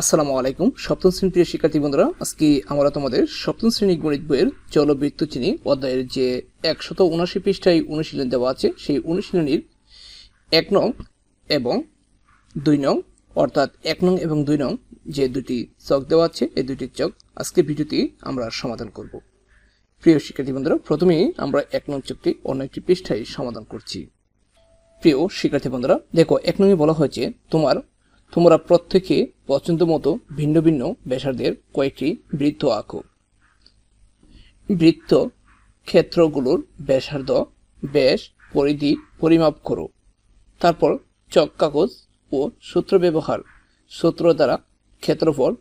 আসসালামু আলাইকুম। সপ্তম শ্রেণির প্রিয় শিক্ষার্থী বন্ধুরা, আজকে আমরা তোমাদের সপ্তম শ্রেণি গণিত বইয়ের জলবৃত্ত চিনি অধ্যায়ের যে একশত উনআশি পৃষ্ঠায় অনুশীলন দেওয়া আছে, সেই অনুশীলনীর এক নং এবং দুই নং, অর্থাৎ এক নং এবং দুই নং যে দুটি চক দেওয়া আছে, এই দুটি চক আজকে ভিডিওতে আমরা সমাধান করব। প্রিয় শিক্ষার্থী বন্ধুরা, প্রথমেই আমরা এক নং চকটি অন্য একটি পৃষ্ঠায় সমাধান করছি। প্রিয় শিক্ষার্থী বন্ধুরা, দেখো, এক নঙ্গে বলা হয়েছে, তোমার তোমরা প্রত্যেকে পছন্দ মতো ভিন্ন ভিন্ন ব্যাসার্ধের কয়েকটি বৃত্ত আঁকো। বৃত্ত ক্ষেত্রগুলোর ব্যাসার্ধ, ব্যাস, পরিধি পরিমাপ করো। তারপর চক কাগজ ও সূত্র ব্যবহার। সূত্র দ্বারা ক্ষেত্রফল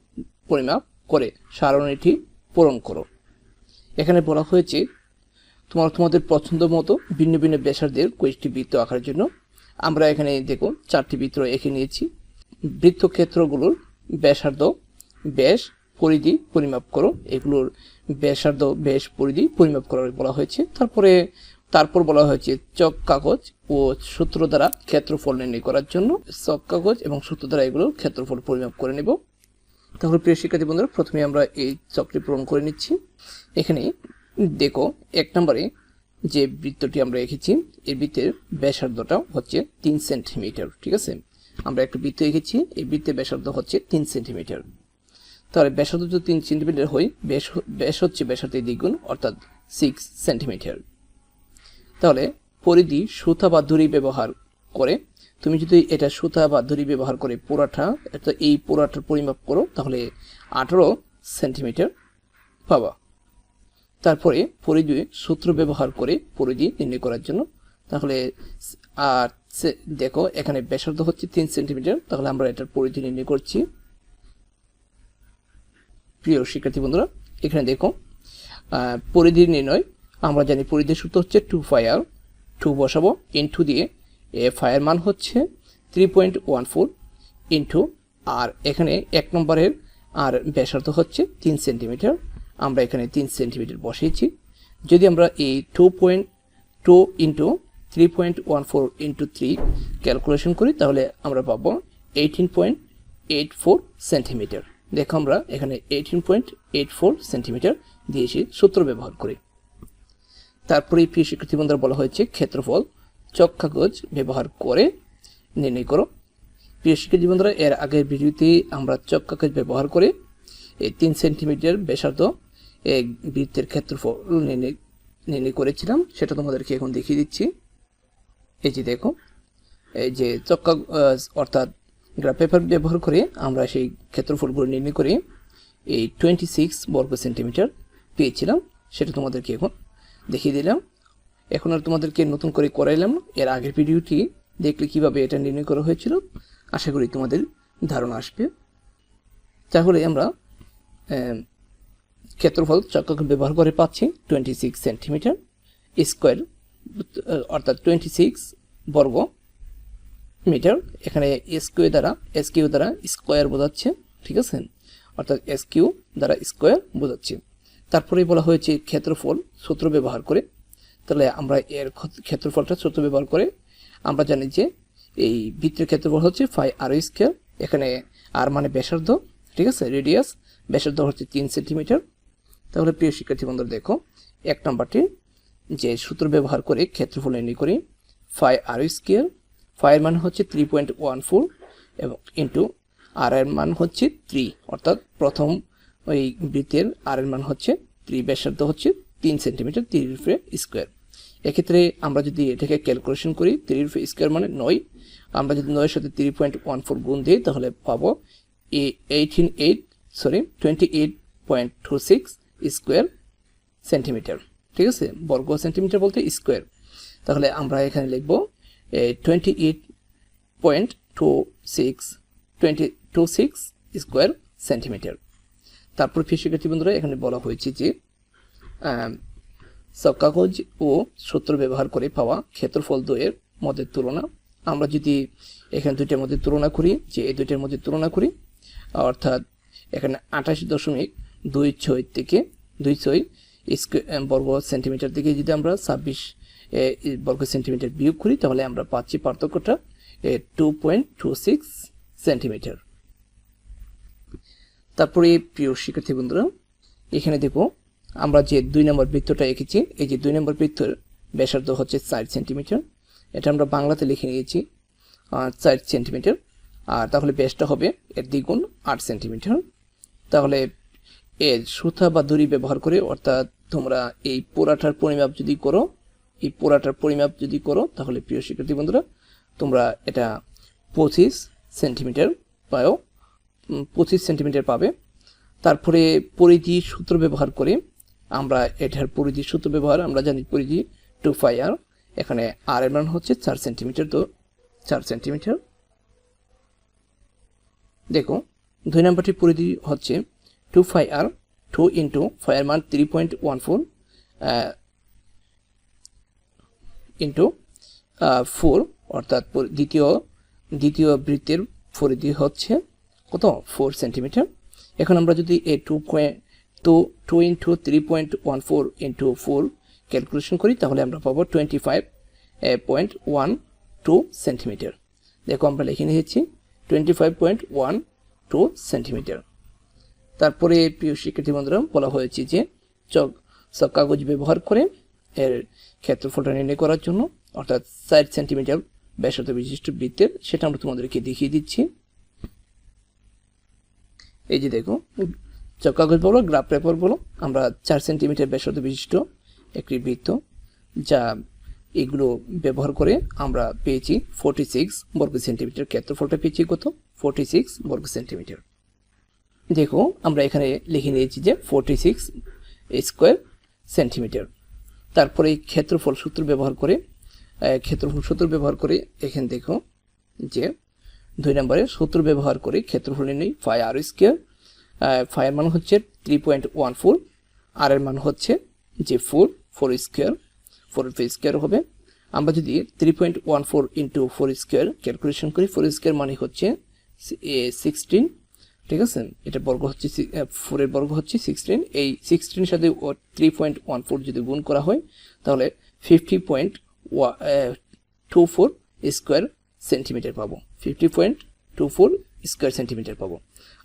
পরিমাপ করে সারণীটি পূরণ করো। এখানে বলা হয়েছে, তোমার তোমাদের পছন্দ মতো ভিন্ন ভিন্ন ব্যাসার্ধের কয়েকটি বৃত্ত আঁকার জন্য। আমরা এখানে দেখো, চারটি বৃত্ত এঁকে নিয়েছি। বৃত্তক্ষেত্রগুলোর ব্যাসার্ধ, ব্যাস, পরিধি পরিমাপ করো। এগুলোর ব্যাসার্ধ, ব্যাস, পরিধি পরিমাপ করার বলা হয়েছে। তারপরে, তারপর বলা হয়েছে চক কাগজ ও সূত্র দ্বারা ক্ষেত্রফল নির্ণয় করার জন্য। চক কাগজ এবং সূত্র দ্বারা এগুলো ক্ষেত্রফল পরিমাপ করে নেব। তাহলে প্রিয় শিক্ষার্থী বন্ধুরা, প্রথমে আমরা এই চকটি পূরণ করে নিচ্ছি। এখানে দেখো, এক নম্বরে যে বৃত্তটি আমরা রেখেছি এই বৃত্তের ব্যাসার্ধটা হচ্ছে তিন সেন্টিমিটার, ঠিক আছে? আমরা একটা বৃত্ত এঁকেছি, এই বৃত্তের ব্যাসার্ধ হচ্ছে তিন সেন্টিমিটার। তাহলে ব্যাসার্ধ যদি তিন সেন্টিমিটার হয়, ব্যাস ব্যাস হচ্ছে ব্যাসার্ধের দ্বিগুণ, অর্থাৎ সিক্স সেন্টিমিটার তাহলে পরিধি সুতা বা দড়ি ব্যবহার করে, তুমি যদি এটা সুতা বা দড়ি ব্যবহার করে পুরাটা অর্থাৎ এই পুরাটার পরিমাপ করো, তাহলে আঠারো সেন্টিমিটার পাবা। তারপরে পরিধি সূত্র ব্যবহার করে পরিধি নির্ণয় করার জন্য, তাহলে আর দেখো, এখানে ব্যাসার্ধ হচ্ছে তিন সেন্টিমিটার, তাহলে আমরা এটার পরিধি নির্ণয় করছি। প্রিয় শিক্ষার্থী বন্ধুরা, এখানে দেখো পরিধি নির্ণয়, আমরা জানি পরিধির সূত্র হচ্ছে টু ফায়ার টু বসাবো ইন্টু দিয়ে এ ফায়ার মান হচ্ছে three point one four into r এখানে এক নম্বরের আর ব্যাসার্ধ হচ্ছে তিন সেন্টিমিটার, আমরা এখানে তিন সেন্টিমিটার বসিয়েছি। যদি আমরা এই two point two into three point one four into three calculation করি, তাহলে আমরা পাবো eighteen point eight four centimetre দেখো আমরা এখানে eighteen point eight four centimetre দিয়েছি সূত্র ব্যবহার করে। তারপরে প্রিয় শিক্ষার্থী বন্ধুরা, বলা হয়েছে ক্ষেত্রফল চক কাগজ ব্যবহার করে নির্ণয় করো। প্রিয় শিক্ষার্থী বন্ধুরা, এর আগের ভিডিওতে আমরা চক কাগজ ব্যবহার করে এই তিন সেন্টিমিটার ব্যাসার্ধ এই বৃত্তের ক্ষেত্রফল নির্ণয় নির্ণয় করেছিলাম। সেটা তোমাদেরকে এখন দেখিয়ে দিচ্ছি। এই যে দেখো, এই যে চক্কা অর্থাৎ গ্রাফ পেপার ব্যবহার করে আমরা সেই ক্ষেত্রফলগুলো নির্ণয় করে এই টোয়েন্টি সিক্স বর্গ সেন্টিমিটার পেয়েছিলাম, সেটা তোমাদেরকে এখন দেখিয়ে দিলাম। এখন আর তোমাদেরকে নতুন করে করাইলাম, এর আগের ভিডিওটি দেখলে কীভাবে এটা নির্ণয় করা হয়েছিল, আশা করি তোমাদের ধারণা আসবে। তাহলে আমরা ক্ষেত্রফল চক্রাকার ব্যবহার করে পাচ্ছি টোয়েন্টি সিক্স সেন্টিমিটার স্কোয়ার অর্থাৎ টোয়েন্টি সিক্স বর্গ মিটার, এখানে এস কিউ দ্বারা এস কিউ দ্বারা স্কোয়ার বোঝাচ্ছে, ঠিক আছে? অর্থাৎ এস কিউ দ্বারা স্কোয়ার বোঝাচ্ছে। তারপরেই বলা হয়েছে ক্ষেত্রফল, সূত্র ব্যবহার করে। তাহলে আমরা এর ক্ষত- ক্ষেত্রফলটা সূত্র ব্যবহার করে, আমরা জানি যে এই বৃত্তের ক্ষেত্রফল হচ্ছে ফাই আর স্কোয়ার এখানে আর মানে ব্যাসার্ধ, ঠিক আছে? রেডিয়াস ব্যাসার্ধ হচ্ছে তিন সেন্টিমিটার তাহলে প্রিয় শিক্ষার্থী বন্ধুরা, দেখো, এক নম্বরটি যে সূত্র ব্যবহার করে ক্ষেত্রফল নির্ণয় করি ফাই আর স্কোয়ার ফাইয়ের মান হচ্ছে থ্রি পয়েন্ট ওয়ান ফোর এবং ইন্টু আর এর মান হচ্ছে থ্রি অর্থাৎ প্রথম ওই বৃত্তের আর এর মান হচ্ছে থ্রি ব্যাসার্ধ হচ্ছে তিন সেন্টিমিটার থ্রি রুফে স্কোয়ার এক্ষেত্রে আমরা যদি এটাকে ক্যালকুলেশন করি থ্রি রুফে স্কোয়ার মানে নয়, আমরা যদি নয়ের সাথে থ্রি পয়েন্ট ওয়ান ফোর গুণ দিই, তাহলে পাবো eighteen eight sorry twenty eight point two six square centimetre ঠিক আছে? বর্গ সেন্টিমিটার বলতে স্কোয়ার। তাহলে আমরা এখানে লিখব twenty eight point two six twenty two six square centimetre তারপর শিক্ষার্থী বন্ধুরা এখানে বলা হয়েছে যে সব কাগজ ও সূত্র ব্যবহার করে পাওয়া ক্ষেত্রফল দ্বয়ের মধ্যে তুলনা। আমরা যদি এখানে দুইটার মধ্যে তুলনা করি, যে এই দুইটার মধ্যে তুলনা করি, অর্থাৎ এখানে আঠাশ দশমিক দুই ছয় থেকে দুই ছয় বর্গ সেন্টিমিটার থেকে যদি আমরা ছাব্বিশ বর্গ সেন্টিমিটার বিয়োগ করি, তাহলে আমরা পাচ্ছি পার্থক্যটা two point two six centimetre. তারপরে প্রিয় শিক্ষার্থী বন্ধুরা, এখানে দেখো, আমরা যে দুই নম্বর বৃত্তটা এঁকেছি, এই যে দুই নম্বর বৃত্তর ব্যাসার্ধ হচ্ছে চার সেন্টিমিটার। এটা আমরা বাংলাতে লিখে নিয়েছি চার সেন্টিমিটার। আর তাহলে ব্যাসটা হবে এর দ্বিগুণ আট সেন্টিমিটার। তাহলে এর সুতা বা দড়ি ব্যবহার করে, অর্থাৎ তোমরা এই পোড়াটার পরিমাপ যদি করো, এই পোড়াটার পরিমাপ যদি করো, তাহলে প্রিয় শিক্ষার্থী বন্ধুরা, তোমরা এটা পঁচিশ সেন্টিমিটার পাও পঁচিশ সেন্টিমিটার পাবে। তারপরে পরিধি সূত্র ব্যবহার করে আমরা এটার পরিধি সূত্র ব্যবহার, আমরা জানি পরিধি টু ফাই আর, এখানে আর এর হচ্ছে চার সেন্টিমিটার তো, চার সেন্টিমিটার। দেখো, দুই নম্বরটি পরিধি হচ্ছে two pi r two into ফাইয়ার মান three point one four into four অর্থাৎ দ্বিতীয় দ্বিতীয় বৃত্তের পরিধি হচ্ছে কত? ফোর সেন্টিমিটার এখন আমরা যদি এই two point two two into three point one four into four calculation করি, তাহলে আমরা পাবো twenty five point one two centimetre দেখো আমরা লিখে নিয়েছি twenty five point one two centimetre তারপরে প্রিয় শিক্ষার্থী বন্ধুরা, বলা হয়েছে যে চক চক কাগজ ব্যবহার করে এর ক্ষেত্রফলটা নির্ণয় করার জন্য, অর্থাৎ ষাট সেন্টিমিটার ব্যাসার্ধ বিশিষ্ট বৃত্তের, সেটা আমরা তোমাদেরকে দেখিয়ে দিচ্ছি। এই যে দেখো, চক কাগজ বলো, গ্রাফ পেপার বলো, আমরা চার সেন্টিমিটার ব্যাসার্ধ বিশিষ্ট একটি বৃত্ত, যা এগুলো ব্যবহার করে আমরা পেয়েছি ফোর্টি সিক্স বর্গ সেন্টিমিটার, ক্ষেত্রফলটা পেয়েছি কত? ফোর্টি সিক্স বর্গ সেন্টিমিটার। দেখো, আমরা এখানে লিখে নিয়েছি যে ফোর্টি সিক্স স্কোয়ার সেন্টিমিটার তারপরে ক্ষেত্রফল সূত্র ব্যবহার করে ক্ষেত্রফল সূত্র ব্যবহার করে এখানে দেখো যে দুই নম্বরে সূত্র ব্যবহার করে ক্ষেত্রফল নির্ণয় ফাই আর স্কোয়ার ফাইয়ের মান হচ্ছে three point one four r এর মান হচ্ছে যে four four square four square হবে। আমরা যদি three point one four into four square calculation করি ফোর স্কোয়ার মানে হচ্ছে সিক্সটিন ঠিক আছে? এটা বর্গ হচ্ছে ফোরের বর্গ হচ্ছে সিক্সটিন এই সিক্সটিনের সাথে থ্রি পয়েন্ট ওয়ান ফোর যদি গুণ করা হয়, তাহলে fifty point two four square centimetre পাবো। Fifty point two four square centimetre পাবো।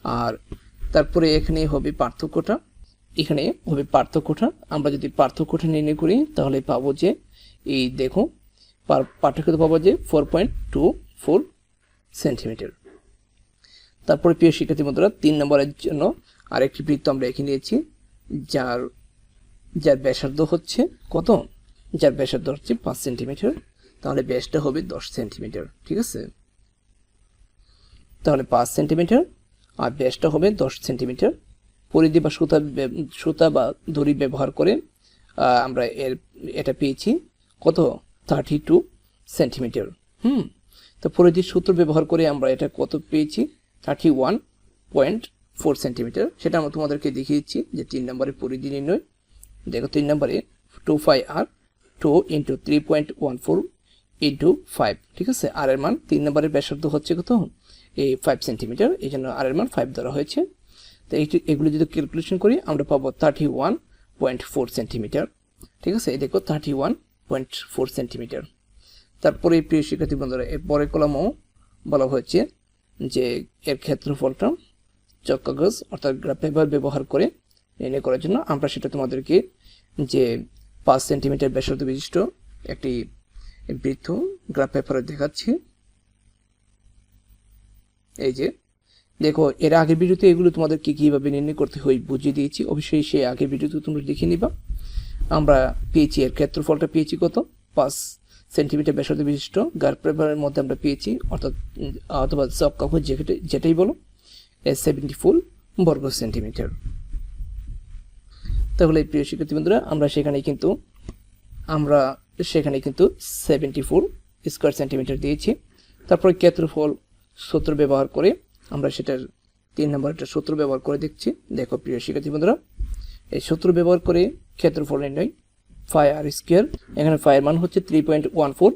আর তারপরে এখানে হবে পার্থক্যটা। এখানে হবে পার্থক্যটা। আমরা যদি পার্থক্যটা নির্ণয় করি, তাহলে পাবো যে, এই দেখো, পার- পার্থক্য পাবো যে four point two four centimetre তারপরে প্রিয় শিক্ষার্থী বন্ধুরা, তিন নম্বরের জন্য আরেকটি বৃত্ত আমরা এঁকে নিয়েছি, যার যার ব্যাসার্ধ হচ্ছে কত? যার ব্যাসার্ধ হচ্ছে পাঁচ সেন্টিমিটার। তাহলে ব্যাসটা হবে দশ সেন্টিমিটার, ঠিক আছে? তাহলে পাঁচ সেন্টিমিটার, আর ব্যাসটা হবে দশ সেন্টিমিটার। পরিধি বা সুতা সুতা বা দড়ি ব্যবহার করে আমরা এর, এটা পেয়েছি কত? Thirty two centimetre. হুম, তো পরিধির সূত্র ব্যবহার করে আমরা এটা কত পেয়েছি? Thirty one point four centimetre সেটা আমরা তোমাদেরকে দেখিয়েছি যে তিন নম্বরে পরিধি নির্ণয়। দেখো তিন নম্বরে two five r two into three point one four into five ঠিক আছে? আর এর মান তিন নম্বরের ব্যাসার্ধ হচ্ছে কত? এই ফাইভ সেন্টিমিটার এই জন্য আর এর মান ফাইভ ধরা হয়েছে। তো এইটি এগুলো যদি ক্যালকুলেশন করি, আমরা পাবো thirty one point four centimetre ঠিক আছে? এই দেখো thirty one point four centimetre তারপরে প্রিয় শিক্ষার্থী বন্ধুরা, এর পরের কলমও বলা হয়েছে যে এর ক্ষেত্রফলটা চক কাগজ অর্থাৎ গ্রাফ পেপার ব্যবহার করে নির্ণয় করার জন্য আমরা সেটা তোমাদেরকে যে পাঁচ সেন্টিমিটার ব্যাসার্ধ বিশিষ্ট একটি বৃত্ত গ্রাফ পেপারে দেখাচ্ছি। এই যে, দেখো, এর আগের ভিডিওতে এগুলো তোমাদেরকে কীভাবে নির্ণয় করতে হয় বুঝিয়ে দিয়েছি। অবশ্যই সেই আগের ভিডিওতে তোমরা দেখে নিবা। আমরা পেয়েছি এর ক্ষেত্রফলটা পেয়েছি কত? পাঁচ সেন্টিমিটার ব্যাসার্ধ বিশিষ্ট গার্ড পেপারের মধ্যে আমরা পেয়েছি, অর্থাৎ অথবা চক কাগজ যেটাই বলো সেভেন্টি ফোর বর্গ সেন্টিমিটার। তাহলে প্রিয় শিক্ষার্থী বন্ধুরা, আমরা সেখানে কিন্তু, আমরা সেখানে কিন্তু সেভেন্টি ফোর স্কোয়ার সেন্টিমিটার দিয়েছি। তারপরে ক্ষেত্রফল সূত্র ব্যবহার করে আমরা সেটার তিন নম্বর একটা সূত্র ব্যবহার করে দেখছি। দেখো প্রিয় শিক্ষার্থী বন্ধুরা, এই সূত্র ব্যবহার করে ক্ষেত্রফল নির্ণয় ফাই আর স্কোয়ার এখানে ফাইয়ের মান হচ্ছে থ্রি পয়েন্ট ওয়ান ফোর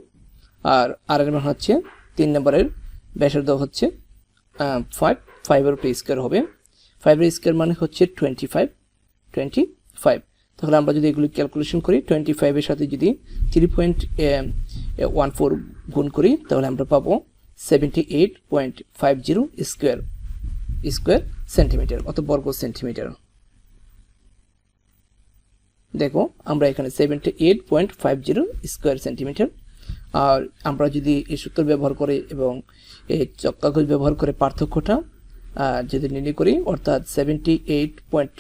আর আর এর মান হচ্ছে তিন নম্বরের ব্যাসার্ধ হচ্ছে ফাইভ ফাইভের উপরে স্কোয়ার হবে। ফাইভের স্কোয়ার মানে হচ্ছে টোয়েন্টি ফাইভ টোয়েন্টি ফাইভ তাহলে আমরা যদি এগুলি ক্যালকুলেশন করি টোয়েন্টি ফাইভের সাথে যদি থ্রি পয়েন্ট ওয়ান ফোর গুণ করি, তাহলে আমরা পাবো seventy eight point five zero square square centimetre অত বর্গ সেন্টিমিটার দেখো, আমরা এখানে seventy eight point five zero square centimetre আর আমরা যদি এই সূত্র ব্যবহার করে এবং এই চক্কাগজ ব্যবহার করে পার্থক্যটা যদি নির্ণয় করি, অর্থাৎ seventy eight point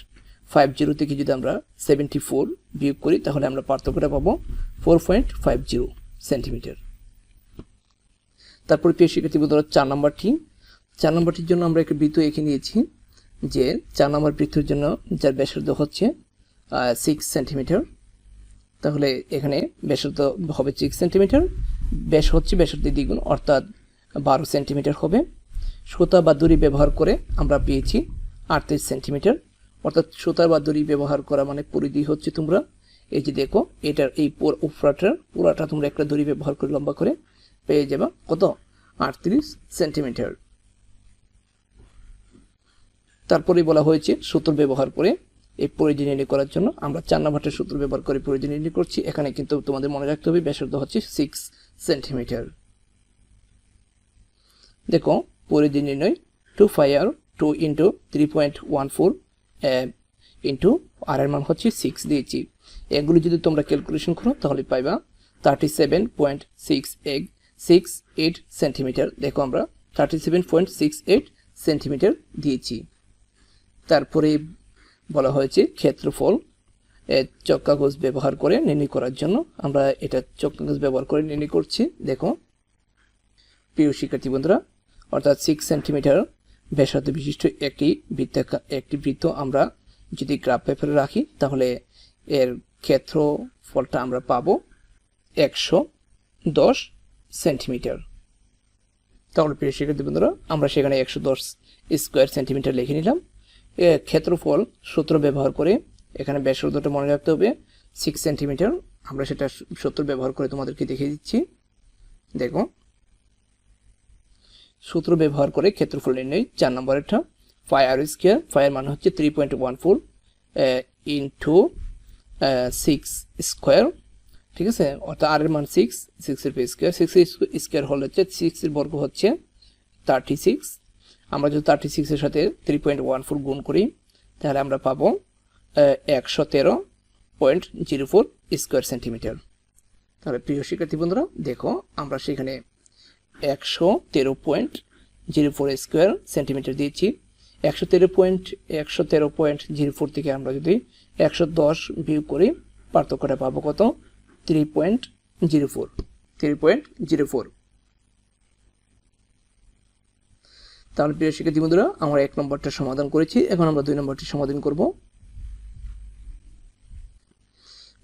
five zero থেকে যদি আমরা সেভেন্টি ফোর বিয়োগ করি, তাহলে আমরা পার্থক্যটা পাবো four point five zero centimetre তারপর প্রিয় শিক্ষার্থী বন্ধুরা, চার নম্বরটি। চার নম্বরটির জন্য আমরা একটা বৃত্ত এঁকে নিয়েছি, যে চার নম্বর বৃত্তের জন্য যার ব্যাসার্ধ হচ্ছে সিক্স সেন্টিমিটার তাহলে এখানে ব্যাসার্ধ হবে সিক্স সেন্টিমিটার ব্যাস হচ্ছে ব্যাসার্ধের দ্বিগুণ, অর্থাৎ বারো সেন্টিমিটার হবে। সুতা বা দড়ি ব্যবহার করে আমরা পেয়েছি আটত্রিশ সেন্টিমিটার অর্থাৎ সুতা বা দড়ি ব্যবহার করা মানে পরিধি হচ্ছে তোমরা। এই যে দেখো, এটার এই পুর- উপরাটার পুরাটা তোমরা একটা দড়ি ব্যবহার করে, লম্বা করে পেয়ে যাবে। কত? আটত্রিশ সেন্টিমিটার তারপরে বলা হয়েছে সুতোর ব্যবহার করে এই পরিধি নির্ণয় করার জন্য আমরা চার নাম্বারটা সূত্র ব্যবহার করে পরিধি নির্ণয় করছি। এখানে কিন্তু তোমাদের মনে রাখতে হবে ব্যাসার্ধ হচ্ছে সিক্স সেন্টিমিটার দেখো, পরিধি নির্ণয় two five two into three point one four into r এর মান হচ্ছে সিক্স দিয়েছি। এগুলো যদি তোমরা ক্যালকুলেশন করো, তাহলে পাইবা thirty seven point six eight six eight centimetre দেখো আমরা thirty seven point six eight centimetre দিয়েছি। তারপরে বলা হয়েছে ক্ষেত্রফল। চক্কাগজ ব্যবহার করে নির্ণয় করার জন্য আমরা এটা চক্কাগজ ব্যবহার করে নির্ণয় করছি। দেখো। প্রিয় শিক্ষার্থী বন্ধুরা, অর্থাৎ সিক্স সেন্টিমিটার ব্যাসার্ধ বিশিষ্ট একটি বৃত্তাকার একটি বৃত্ত আমরা যদি গ্রাফ পেপারে রাখি, তাহলে এর ক্ষেত্রফলটা আমরা পাব একশো দশ সেন্টিমিটার তাহলে প্রিয় শিক্ষার্থী বন্ধুরা, আমরা সেখানে একশো দশ স্কোয়ার সেন্টিমিটার লিখে নিলাম। ক্ষেত্রফল সূত্র ব্যবহার করে এখানে ব্যাসার্ধটা মনে রাখতে হবে। সিক্স সেন্টিমিটার আমরা সেটা সূত্র ব্যবহার করে তোমাদেরকে দেখিয়ে দিচ্ছি। দেখো। সূত্র ব্যবহার করে ক্ষেত্রফল নির্ণয়, চার নম্বরেরটা ফাই আর স্কোয়ার ফাইয়ের মান হচ্ছে three point one four into six square ঠিক আছে? অর্থাৎ আর এর মান সিক্স সিক্সের স্কোয়ার সিক্সের স্কোয়ার হল হচ্ছে সিক্সের বর্গ হচ্ছে থার্টি সিক্স আমরা যদি থার্টি সিক্সের সাথে থ্রি পয়েন্ট ওয়ান ফোর গুণ করি, তাহলে আমরা পাবো একশো তেরো point zero four square centimetre তাহলে প্রিয় শিক্ষার্থী বন্ধুরা, দেখো, আমরা সেখানে একশো তেরো point zero four square centimetre দিয়েছি। একশো তেরো পয়েন্ট একশো তেরো পয়েন্ট জিরো ফোর থেকে আমরা যদি একশো দশ বিয়োগ করি, পার্থক্যটা পাবো কত? Three point zero four three point zero four তাহলে প্রিয় শিক্ষার্থী বন্ধুরা, আমরা এক নম্বরটা সমাধান করেছি। এখন আমরা দুই নম্বরটি সমাধান করব।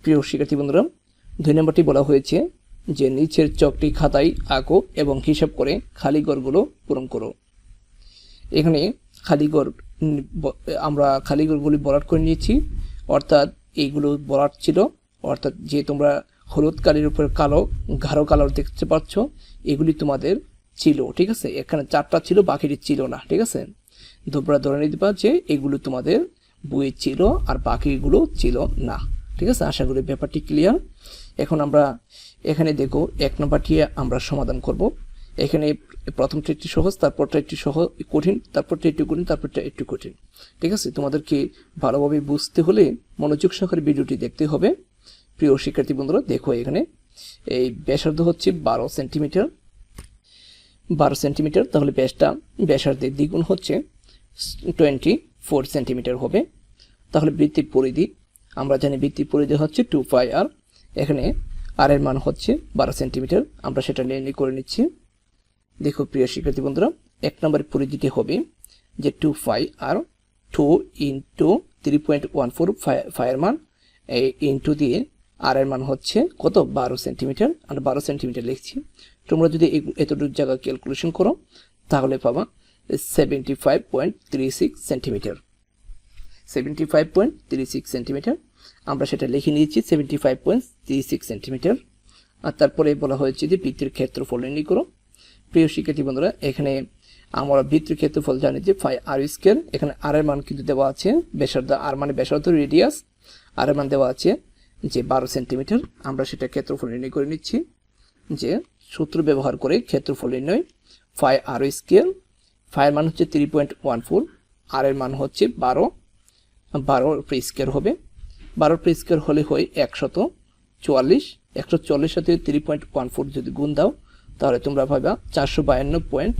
প্রিয় শিক্ষার্থী বন্ধুরা, দুই নম্বরটি বলা হয়েছে যে নিচের চকটি খাতায় আঁকো এবং হিসাব করে খালি ঘরগুলো পূরণ করো। এখানে খালি ঘর আমরা খালি ঘরগুলি বরাট করে নিয়েছি। অর্থাৎ এইগুলো বরাট ছিল। অর্থাৎ যে তোমরা হলুদ কালির উপর কালো, গাঢ় কালার দেখতে পাচ্ছ, এগুলি তোমাদের ছিল, ঠিক আছে? এখানে চারটা ছিল, বাকিটি ছিল না, ঠিক আছে? তোমরা ধরে নিতে পারো যে এগুলো তোমাদের বইয়ে ছিল আর বাকিগুলো ছিল না, ঠিক আছে? আশা করি ব্যাপারটি ক্লিয়ার এখন আমরা এখানে দেখো, এক নম্বরটি আমরা সমাধান করব। এখানে প্রথমটা একটু সহজ, তারপরটা একটু সহজ কঠিন, তারপরটা একটু কঠিন, তারপরটা একটু কঠিন, ঠিক আছে? তোমাদেরকে ভালোভাবে বুঝতে হলে মনোযোগ সহকারে ভিডিওটি দেখতে হবে। প্রিয় শিক্ষার্থী বন্ধুরা, দেখো এখানে। এই ব্যাসার্ধ হচ্ছে বারো সেন্টিমিটার। বারো সেন্টিমিটার, তাহলে ব্যাসটা, ব্যাসার্ধের দ্বিগুণ হচ্ছে টোয়েন্টি ফোর সেন্টিমিটার হবে। তাহলে বৃত্তির পরিধি, আমরা জানি বৃত্তির পরিধি হচ্ছে টু ফাই আর, এখানে আর এর মান হচ্ছে বারো সেন্টিমিটার, আমরা সেটা নির্ণয় করে নিচ্ছি। দেখো প্রিয় শিক্ষার্থী বন্ধুরা, এক নম্বরের পরিধিটি হবে যে two pi r, two into three point one four ফাইয়ের মান। এই ইন্টু দিয়ে আর এর মান হচ্ছে কত? বারো সেন্টিমিটার, আমরা বারো সেন্টিমিটার লিখছি। তোমরা যদি এতটুকু জায়গা ক্যালকুলেশন করো, তাহলে পাবা seventy five point three six centimetre five point three six centimetre আমরা সেটা লিখে নিয়েছি seventy five point three six centimetre আর তারপরে বলা হয়েছে যে বৃত্তের ক্ষেত্রফল নির্ণয় করো। প্রিয় শিক্ষার্থী বন্ধুরা, এখানে আমরা বৃত্তের ক্ষেত্রফল জানি যে ফাই আর স্কোয়ার এখানে আর এর মান কিন্তু দেওয়া আছে, ব্যাসার্ধ আর মানে ব্যাসার্ধ রেডিয়াস আর এর মান দেওয়া আছে যে বারো সেন্টিমিটার আমরা সেটা ক্ষেত্রফল নির্ণয় করে নিচ্ছি যে সূত্র ব্যবহার করে ক্ষেত্রফল নির্ণয়। ফাই আর স্কেল ফাইয়ের মান হচ্ছে three point one four r এর মান হচ্ছে বারো বারো প্রি স্কোয়ার হবে। বারো প্রি স্কোয়ার হলে হয় একশত চুয়াল্লিশ একশো চল্লিশ সাথে থ্রি পয়েন্ট ওয়ান ফোর যদি গুণ দাও, তাহলে তোমরা ভাবা চারশো বায়ান্ন point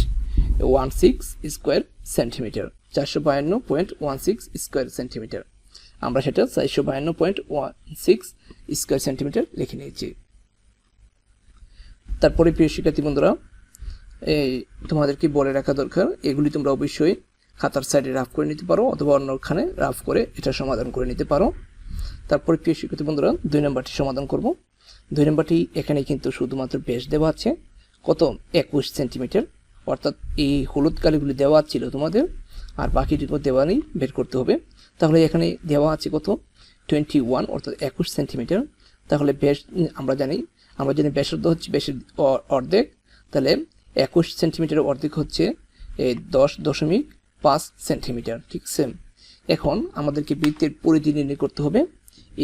one six square centimetre চারশো বায়ান্ন point one six square centimetre আমরা সেটা চারশো বায়ান্ন point one six square centimetre লিখে নিয়েছি। তারপরে প্রিয় শিক্ষার্থী বন্ধুরা, এই তোমাদেরকে বলে রাখা দরকার, এগুলি তোমরা অবশ্যই খাতার সাইডে রাফ করে নিতে পারো অথবা অন্যখানে রাফ করে এটা সমাধান করে নিতে পারো। তারপরে প্রিয় শিক্ষার্থী বন্ধুরা, দুই নম্বরটি সমাধান করব। দুই নম্বরটি এখানে কিন্তু শুধুমাত্র বেশ দেওয়া আছে, কত? একুশ সেন্টিমিটার অর্থাৎ এই হলুদ কালিগুলি দেওয়া ছিল তোমাদের, আর বাকিটুকু দেওয়া নেই বের করতে হবে। তাহলে এখানে দেওয়া আছে কত? টোয়েন্টি ওয়ান অর্থাৎ একুশ সেন্টিমিটার তাহলে বেশ আমরা জানি আমরা জানি ব্যাসার্ধ হচ্ছে বেশি অর্ধেক, তাহলে একুশ সেন্টিমিটার অর্ধেক হচ্ছে এই দশ দশমিক পাঁচ সেন্টিমিটার, ঠিক আছে এখন আমাদেরকে বৃত্তের পরিধি নির্ণয় করতে হবে,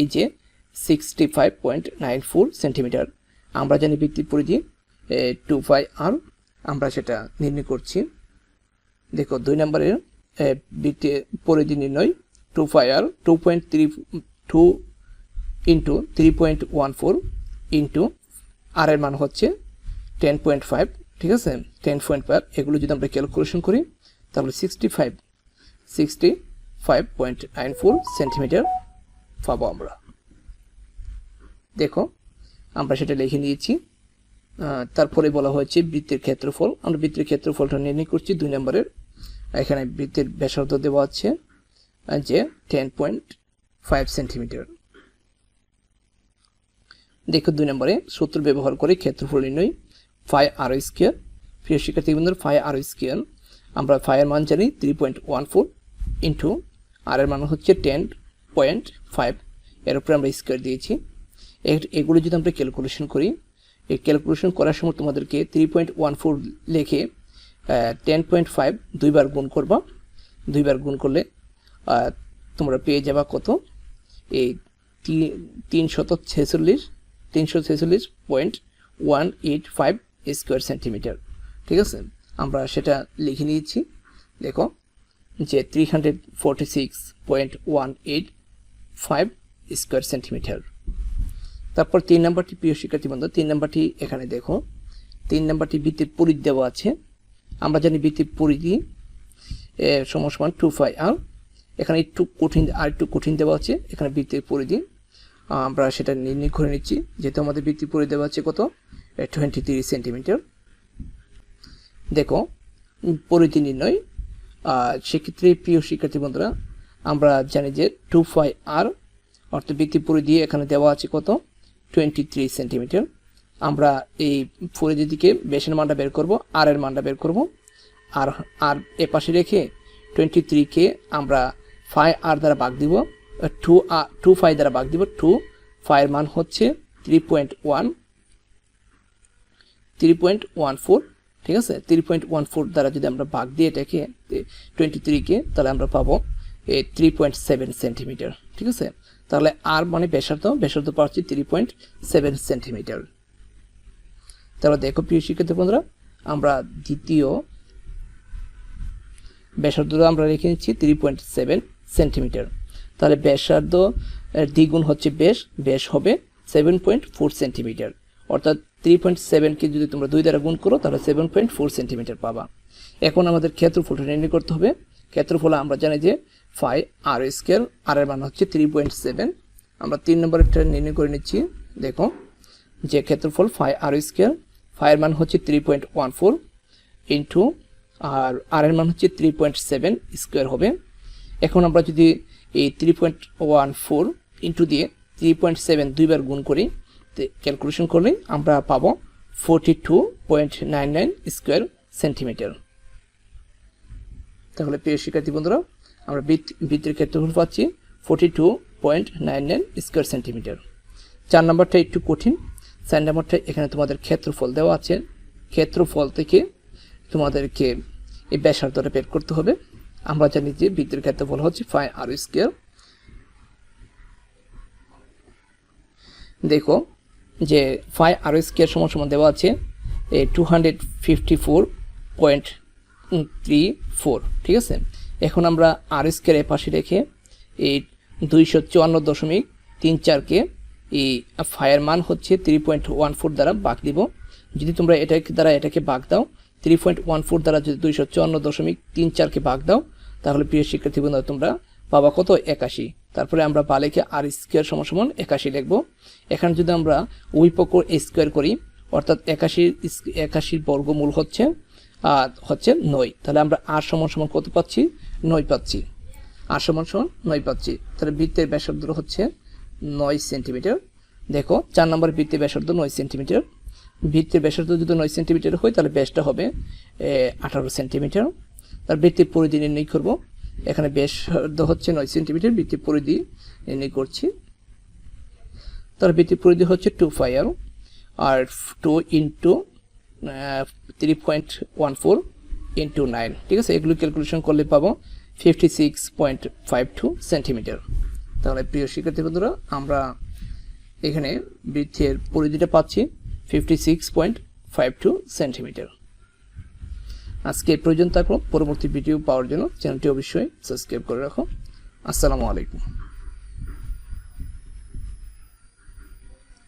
এই যে sixty five point nine four centimetre. আমরা জানি বৃত্তির পরিধি টু ফাইভ আর আমরা সেটা নির্ণয় করছি। দেখো, দুই নম্বরের বৃত্তের পরিধি নির্ণয় two five r two point three two into three point one four into r এর মান হচ্ছে টেন পয়েন্ট ফাইভ ঠিক আছে? টেন পয়েন্ট ফাইভ এগুলো যদি আমরা ক্যালকুলেশন করি, তাহলে sixty five sixty five point nine four centimetre পাবো আমরা। দেখো, আমরা সেটা লিখে নিয়েছি। তারপরে বলা হয়েছে বৃত্তের ক্ষেত্রফল। আমরা বৃত্তের ক্ষেত্রফলটা নির্ণয় করছি দুই নম্বরের। এখানে বৃত্তের ব্যাসার্ধ দেওয়া আছে যে টেন পয়েন্ট ফাইভ সেন্টিমিটার দেখো দুই নম্বরে সূত্র ব্যবহার করে ক্ষেত্রফল নির্ণয় ফাই আর স্কোয়ার প্রিয় শিক্ষার্থী বন্ধুর ফাই আর স্কোয়ার আমরা ফাইয়ের মান জানি three point one four into r এর মান হচ্ছে টেন পয়েন্ট ফাইভ এর উপরে আমরা স্কোয়ার দিয়েছি। এগুলো যদি আমরা ক্যালকুলেশন করি, এই ক্যালকুলেশন করার সময় তোমাদেরকে থ্রি পয়েন্ট ওয়ান ফোর লেখে টেন পয়েন্ট ফাইভ দুইবার গুণ করবা। দুইবার গুণ করলে তোমরা পেয়ে যাবা কত? এই তিন তিনশত ছেচল্লিশ। তিনশো ছেচল্লিশ point one eight five square centimetre. ঠিক আছে? আমরা সেটা লিখে নিয়েছি। দেখো, যে three hundred forty six point one eight five square centimetre. তারপর তিন নম্বরটি প্রিয় শিক্ষার্থী বন্ধু, তিন নম্বরটি এখানে দেখো। তিন নম্বরটি বৃত্তির পরিধি দেওয়া আছে। আমরা জানি বৃত্তির পরিধি সমসমান টু ফাইভ আর এখানে একটু কঠিন আর একটু কঠিন দেওয়া আছে। এখানে বৃত্তির পরিধি আমরা সেটা নির্ণয় করে নিচ্ছি। যেহেতু আমাদের বৃত্তি পরিধি দেওয়া আছে কত? টোয়েন্টি থ্রি সেন্টিমিটার দেখো পরিধি নির্ণয়। সেক্ষেত্রে প্রিয় শিক্ষার্থী বন্ধুরা, আমরা জানি যে টু ফাইভ আর অর্থাৎ বৃত্তি পরিধি এখানে দেওয়া আছে কত? টোয়েন্টি থ্রি সেন্টিমিটার আমরা এই পরিধি দিকে বেশের মানটা বের করব আর এর মানটা বের করব। আর আর এ পাশে রেখে টোয়েন্টি থ্রিকে আমরা ফাইভ আর দ্বারা ভাগ দিব। টু টু ফাইভ দ্বারা ভাগ দিব টু ফাইভ মান হচ্ছে three point one three point one four ঠিক আছে? থ্রি পয়েন্ট ওয়ান ফোর দ্বারা যদি আমরা ভাগ দিয়ে এটাকে টোয়েন্টি থ্রিকে তাহলে আমরা পাবো এই থ্রি পয়েন্ট সেভেন সেন্টিমিটার ঠিক আছে? তাহলে আর মানে ব্যাসার্ধ ব্যাসার্ধ পাচ্ছি থ্রি পয়েন্ট সেভেন সেন্টিমিটার তাহলে দেখো, প্রিয় শিক্ষার্থী বন্ধুরা, আমরা দ্বিতীয় ব্যাসার্ধ আমরা রেখে নিচ্ছি থ্রি পয়েন্ট সেভেন সেন্টিমিটার তাহলে ব্যাসার্ধ দ্বিগুণ হচ্ছে বেশ বেশ হবে সেভেন পয়েন্ট ফোর সেন্টিমিটার অর্থাৎ থ্রি পয়েন্ট সেভেনকে যদি তোমরা দুই দ্বারা গুণ করো, তাহলে সেভেন পয়েন্ট ফোর সেন্টিমিটার পাবা। এখন আমাদের ক্ষেত্রফলটা নির্ণয় করতে হবে। ক্ষেত্রফল আমরা জানি যে ফাই আর স্কোয়ার আর এর মান হচ্ছে থ্রি পয়েন্ট সেভেন আমরা তিন নম্বরটা নির্ণয় করে নিচ্ছি। দেখো, যে ক্ষেত্রফল ফাই আর স্কোয়ার ফাইয়ের মান হচ্ছে three point one four into r r এর মান হচ্ছে থ্রি পয়েন্ট সেভেন স্কোয়ার হবে। এখন আমরা যদি এই three point one four into দিয়ে থ্রি পয়েন্ট সেভেন দুইবার গুণ করি ক্যালকুলেশন করলে আমরা পাবো forty two point nine nine square centimetre তাহলে প্রিয় শিক্ষার্থী বন্ধুরা, আমরা বৃত্তের ক্ষেত্রফল পাচ্ছি forty two point nine nine square centimetre চার নম্বরটা একটু কঠিন। চার নম্বরটা এখানে তোমাদের ক্ষেত্রফল দেওয়া আছে। ক্ষেত্রফল থেকে তোমাদেরকে এই ব্যাসার্ধটা বের করতে হবে। আমরা জানি যে বৃত্তের ক্ষেত্রফল হচ্ছে ফাই আর স্কোয়ার। দেখো যে ফাই আর স্কোয়ার সমান সমান দেওয়া আছে two hundred fifty four point three four ঠিক আছে? এখন আমরা আর স্কোয়ার এ পাশে রেখে এই দুইশো চুয়ান্ন দশমিক তিন চারকে এই ফায়ার মান হচ্ছে থ্রি পয়েন্ট ওয়ান ফোর দ্বারা বাঘ দিব। যদি তোমরা এটাকে দ্বারা এটাকে বাঘ দাও থ্রি পয়েন্ট ওয়ান ফোর দ্বারা যদি দুইশো চুয়ান্ন দশমিক তিন চারকে বাঘ দাও, তাহলে প্রিয় শিক্ষার্থী বন্ধুরা, তোমরা পাবা কত? একাশি। তারপরে আমরা বালেকে আর স্কোয়ার সমান সমান একাশি লিখব। এখানে যদি আমরা ওই পক্ষ স্কোয়ার করি, অর্থাৎ একাশি একাশির বর্গমূল হচ্ছে, আর হচ্ছে নয়। তাহলে আমরা আর সমান সমান কত পাচ্ছি? নয় পাচ্ছি। আর সমান সমান নয় পাচ্ছি। তাহলে বৃত্তের ব্যাসার্ধ হচ্ছে নয় সেন্টিমিটার। দেখো, চার নম্বর বৃত্তের ব্যাসার্ধ নয় সেন্টিমিটার। বৃত্তের ব্যাসার্ধ যদি নয় সেন্টিমিটার হয়, তাহলে ব্যাসটা হবে আঠারো সেন্টিমিটার। তার বৃত্তের পরিধি নির্ণয় করব। এখানে ব্যাসার্ধ হচ্ছে নয় সেন্টিমিটার, বৃত্তের পরিধি নির্ণয় করছি। তার বৃত্তের পরিধি হচ্ছে two five r two into three point one four into nine. ঠিক আছে? এগুলো ক্যালকুলেশন করলে পাবো fifty six point five two centimetre. তাহলে প্রিয় শিক্ষার্থী বন্ধুরা, আমরা এখানে বৃত্তের পরিধিটা পাচ্ছি। Fifty six point five two centimetre আজকে এই পর্যন্ত থাকল। পরবর্তী ভিডিও পাওয়ার জন্য চ্যানেলটি অবশ্যই সাবস্ক্রাইব করে রাখো। আসসালামু আলাইকুম।